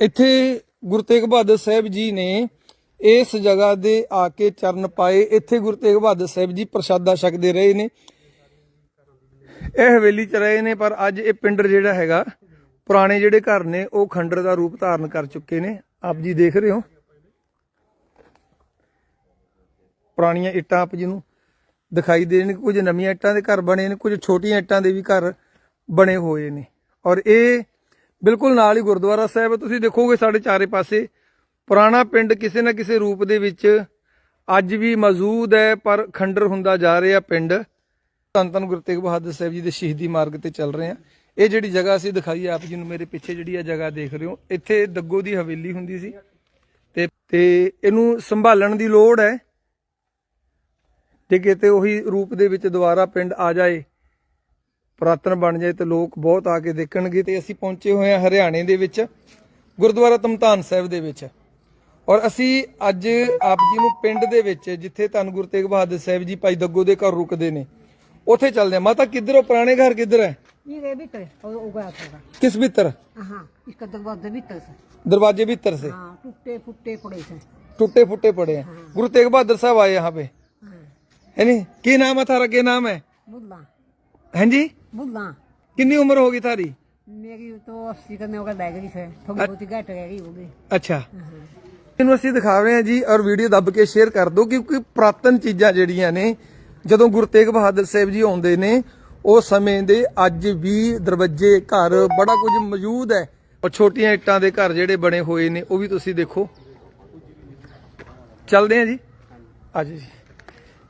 ਇੱਥੇ ਗੁਰੂ ਤੇਗ ਬਹਾਦਰ ਸਾਹਿਬ ਜੀ ਨੇ ਇਸ ਜਗ੍ਹਾ ਦੇ ਆ ਕੇ ਚਰਨ ਪਾਏ। ਇੱਥੇ ਗੁਰੂ ਤੇਗ ਬਹਾਦਰ ਸਾਹਿਬ ਜੀ ਪ੍ਰਸ਼ਾਦਾ ਛਕਦੇ ਰਹੇ ਨੇ। ਇਹ ਹਵੇਲੀ ਚ ਰਹੇ ਨੇ, ਪਰ ਅੱਜ ਇਹ ਪਿੰਡ ਜਿਹੜਾ ਹੈਗਾ, ਪੁਰਾਣੇ ਜਿਹੜੇ ਘਰ ਨੇ, ਉਹ ਖੰਡਰ ਦਾ ਰੂਪ ਧਾਰਨ ਕਰ ਚੁੱਕੇ ਨੇ। ਆਪ ਜੀ ਦੇਖ ਰਹੇ ਹੋ? ਪੁਰਾਣੀਆਂ ਇੱਟਾਂ ਆਪ ਜੀ ਨੂੰ ਦਿਖਾਈ ਦੇ ਨੇ, ਕੁਝ ਨਵੀਆਂ ਇੱਟਾਂ ਦੇ ਘਰ ਬਣੇ ਨੇ, ਕੁਝ ਛੋਟੀਆਂ ਇੱਟਾਂ ਦੇ ਵੀ ਘਰ ਬਣੇ ਹੋਏ ਨੇ। ਔਰ ਇਹ ਬਿਲਕੁਲ ਨਾਲ ਹੀ ਗੁਰਦੁਆਰਾ ਸਾਹਿਬ ਹੈ। ਤੁਸੀਂ ਦੇਖੋਗੇ ਸਾਡੇ ਚਾਰੇ ਪਾਸੇ ਪੁਰਾਣਾ ਪਿੰਡ ਕਿਸੇ ਨਾ ਕਿਸੇ ਰੂਪ ਦੇ ਵਿੱਚ ਅੱਜ ਵੀ ਮੌਜੂਦ ਹੈ, ਪਰ ਖੰਡਰ ਹੁੰਦਾ ਜਾ ਰਿਹਾ ਪਿੰਡ। ਧੰਨ ਧੰਨ ਗੁਰੂ ਤੇਗ ਬਹਾਦਰ ਸਾਹਿਬ ਜੀ ਦੇ ਸ਼ਹੀਦੀ ਮਾਰਗ ਤੇ ਚੱਲ ਰਹੇ ਆ ਇਹ ਜਿਹੜੀ ਜਗ੍ਹਾ ਅਸੀਂ ਦਿਖਾਈ ਆਪ ਜੀ ਨੂੰ ਮੇਰੇ ਪਿੱਛੇ ਜਿਹੜੀ ਆ ਜਗ੍ਹਾ ਦੇਖ ਰਹੇ ਹੋ, ਇੱਥੇ ਦੱਗੋ ਦੀ ਹਵੇਲੀ ਹੁੰਦੀ ਸੀ ਤੇ ਤੇ ਇਹਨੂੰ ਸੰਭਾਲਣ ਦੀ ਲੋੜ ਹੈ। ਜੇ ਕਿਤੇ ਉਹੀ ਰੂਪ ਦੇ ਵਿੱਚ ਦੁਬਾਰਾ ਪਿੰਡ ਆ ਜਾਏ ਪੁਰਾਤਨ ਬਣ ਜਾਏ ਤੇ ਲੋਕ ਬਹੁਤ ਆ ਕੇ ਦੇਖਣਗੇ ਤੇ ਅਸੀਂ ਪਹੁੰਚੇ ਹੋਏ ਹਾਂ ਹਰਿਆਣੇ ਦੇ ਵਿੱਚ ਗੁਰਦੁਆਰਾ ਤਮਤਾਨ ਸਾਹਿਬ ਦੇ ਵਿੱਚ ਔਰ ਅਸੀਂ ਅੱਜ ਆਪ ਜੀ ਨੂੰ ਪਿੰਡ ਦੇ ਵਿੱਚ ਜਿੱਥੇ ਧੰਨ ਗੁਰੂ ਤੇਗ ਬਹਾਦਰ ਸਾਹਿਬ ਜੀ ਭਾਈ ਦੱਗੋ ਦੇ ਘਰ ਰੁਕਦੇ ਨੇ ਉੱਥੇ ਚੱਲਦੇ ਹਾਂ ਮਾਤਾ ਕਿੱਧਰ ਹੋ ਪੁਰਾਣੇ ਘਰ ਕਿੱਧਰ ਹੈ ये भीतर है वो उगाया था किस भीतर हाँ इसका दरवाजा भीतर से दरवाजे भीतर से हाँ टूटे फुटे पड़े थे टूटे फुटे पड़े हैं गुरु तेग बहादुर साहब आए यहाँ पे हाँ है नी की नाम है थारा के नाम है बुल्ला हैं जी बुल्ला कितनी उम्र होगी थारी मेरी तो अस्सी करने होगा बैगरी से थोड़ी बहुत ही घट रह गई होगी ਅੱਛਾ ਇਹਨੂੰ ਅਸੀਂ ਦਿਖਾ ਰਹੇ ਹਾਂ ਜੀ ਔਰ ਵੀਡੀਓ ਦੱਬ ਕੇ ਸ਼ੇਅਰ ਕਰ ਦਿਓ ਕਿਉਂਕਿ ਪ੍ਰਾਤਨ ਚੀਜ਼ਾਂ ਜਿਹੜੀਆਂ ਨੇ ਜਦੋਂ ਗੁਰੂ ਤੇਗ ਬਹਾਦਰ ਸਾਹਿਬ ਜੀ ਆਉਂਦੇ ਨੇ ਉਹ ਸਮੇਂ ਦੇ ਅੱਜ ਵੀ ਦਰਵਾਜ਼ੇ ਘਰ ਬੜਾ ਕੁਝ ਮੌਜੂਦ ਹੈ ਔਰ ਛੋਟੀਆਂ ਇੱਟਾਂ ਦੇ ਘਰ ਜਿਹੜੇ ਬਣੇ ਹੋਏ ਨੇ ਉਹ ਵੀ ਤੁਸੀਂ ਦੇਖੋ ਚੱਲਦੇ ਹਾਂ ਜੀ ਅੱਜ ਜੀ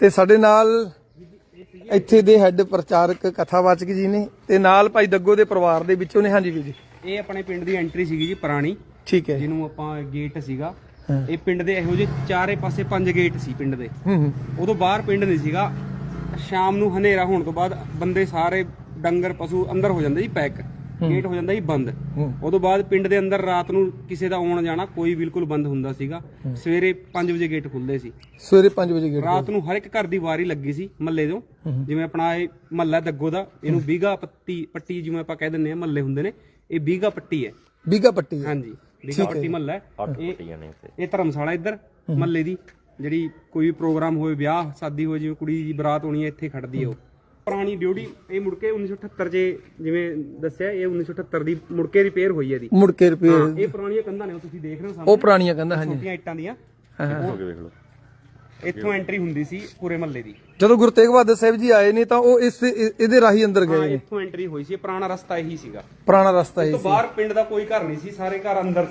ਤੇ ਸਾਡੇ ਨਾਲ ਇੱਥੇ ਦੇ ਹੈੱਡ ਪ੍ਰਚਾਰਕ ਕਥਾਵਾਚਕ ਜੀ ਨੇ ਤੇ ਨਾਲ ਭਾਈ ਦੱਗੋ ਦੇ ਪਰਿਵਾਰ ਦੇ ਵਿੱਚੋਂ ਨੇ ਹਾਂਜੀ ਵੀਰ ਜੀ। ਇਹ ਆਪਣੇ ਪਿੰਡ ਦੀ ਐਂਟਰੀ ਸੀਗੀ ਜੀ ਪੁਰਾਣੀ। ਠੀਕ ਹੈ। ਜਿਹਨੂੰ ਆਪਾਂ ਗੇਟ ਸੀਗਾ। ਇਹ ਪਿੰਡ ਦੇ ਇਹੋ ਜਿਹੇ ਚਾਰੇ ਪਾਸੇ ਪੰਜ ਗੇਟ ਸੀ ਪਿੰਡ ਦੇ। ਹੂੰ ਹੂੰ। ਉਦੋਂ ਬਾਹਰ ਪਿੰਡ ਨਹੀਂ ਸੀਗਾ। ਸ਼ਾਮ ਨੂੰ ਹਨੇਰਾ ਹੋਣ ਤੋਂ ਬਾਅਦ ਬੰਦੇ ਸਾਰੇ ਡੰਗਰ ਪਸ਼ੂ ਅੰਦਰ ਹੋ ਜਾਂਦੇ ਜੀ ਪੈਕ। ਗੇਟ ਹੋ ਜਾਂਦਾ ਜੀ ਬੰਦ। ਉਦੋਂ ਬਾਅਦ ਪਿੰਡ ਦੇ ਅੰਦਰ ਰਾਤ ਨੂੰ ਕਿਸੇ ਦਾ ਆਉਣ ਜਾਣਾ ਕੋਈ ਬਿਲਕੁਲ ਬੰਦ ਹੁੰਦਾ ਸੀਗਾ। ਸਵੇਰੇ 5 ਵਜੇ ਗੇਟ ਖੁੱਲਦੇ ਸੀ। ਸਵੇਰੇ 5 ਵਜੇ ਗੇਟ ਰਾਤ ਨੂੰ ਹਰ ਇੱਕ ਘਰ ਦੀ ਵਾਰੀ ਲੱਗੀ ਸੀ ਮੱਲੇ ਤੋਂ। ਜਿਵੇਂ ਆਪਣਾ ਇਹ ਮੱਲਾ ਦੱਗੋ ਦਾ ਇਹਨੂੰ ਬੀਗਾ ਪੱਤੀ ਪੱਟੀ ਜਿਵੇਂ ਆਪਾਂ ਕਹਿ ਦਿੰਦੇ ਆ ਮੱਲੇ ਹੁੰਦੇ ਨੇ ਇਹ ਬੀਗਾ ਪੱਟੀ ਹੈ। ਬੀਗਾ ਪੱਟੀ ਹੈ। ਹਾਂਜੀ ਬੀਗਾ ਪੱਟੀ ਮਹੱਲਾ ਹੈ। ਇਹ ਇਹ ਧਰਮਸ਼ਾਲਾ ਇੱਧਰ ਮਹੱਲੇ ਦੀ ਜਿਹੜੀ ਕੋਈ ਵੀ ਪ੍ਰੋਗਰਾਮ ਹੋਵੇ ਵਿਆਹ ਸ਼ਾਦੀ ਹੋਵੇ ਜਿਵੇਂ ਕੁੜੀ ਦੀ ਬਰਾਤ ਹੋਣੀ ਹੈ ਇੱਥੇ ਖੜਦੀ ਹੈ ਉਹ। ਪੁਰਾਣੀ ਡਿਊਟੀ ਇਹ ਮੁੜ ਕੇ 1978 ਚ ਜਿਵੇਂ ਦੱਸਿਆ ਇਹ 1978 ਦੀ ਮੁੜ ਕੇ ਰਿਪੇਅਰ ਹੋਈ ਹੈ ਦੀ ਮੁੜ ਕੇ ਰੁਪਏ ਇਹ ਪੁਰਾਣੀਆਂ ਕੰਧਾਂ ਨੇ ਉਹ ਤੁਸੀਂ ਦੇਖ ਰਹੇ ਹੋ ਸਾਹਮਣੇ। ਉਹ ਪੁਰਾਣੀਆਂ ਕਹਿੰਦਾ ਹਾਂਜੀ। ਛੋਟੀਆਂ ਇੱਟਾਂ ਦੀਆਂ। ਇੱਥੋਂ ਐਂਟਰੀ ਹੁੰਦੀ ਸੀ ਪੂਰੇ ਮਹੱਲੇ ਦੀ। ਜਦੋਂ ਗੁਰੂ ਤੇਗ ਬਹਾਦਰ ਸਾਹਿਬ ਜੀ ਆਏ ਨੇ ਤਾਂ ਉਹ ਇਸ ਇਹ- ਇਹਦੇ ਰਾਹੀਂ ਅੰਦਰ ਗਏ ਨੇ। ਇੱਥੋਂ ਐਂਟਰੀ ਹੋਈ ਸੀ ਇਹ ਪੁਰਾਣਾ ਰਸਤਾ ਇਹੀ ਸੀਗਾ। ਪੁਰਾਣਾ ਰਸਤਾ ਇਹ ਤੋਂ ਬਾਹਰ ਪਿੰਡ ਦਾ ਕੋਈ ਘਰ ਨਹੀਂ ਸੀ ਸਾਰੇ ਘਰ ਅੰਦਰ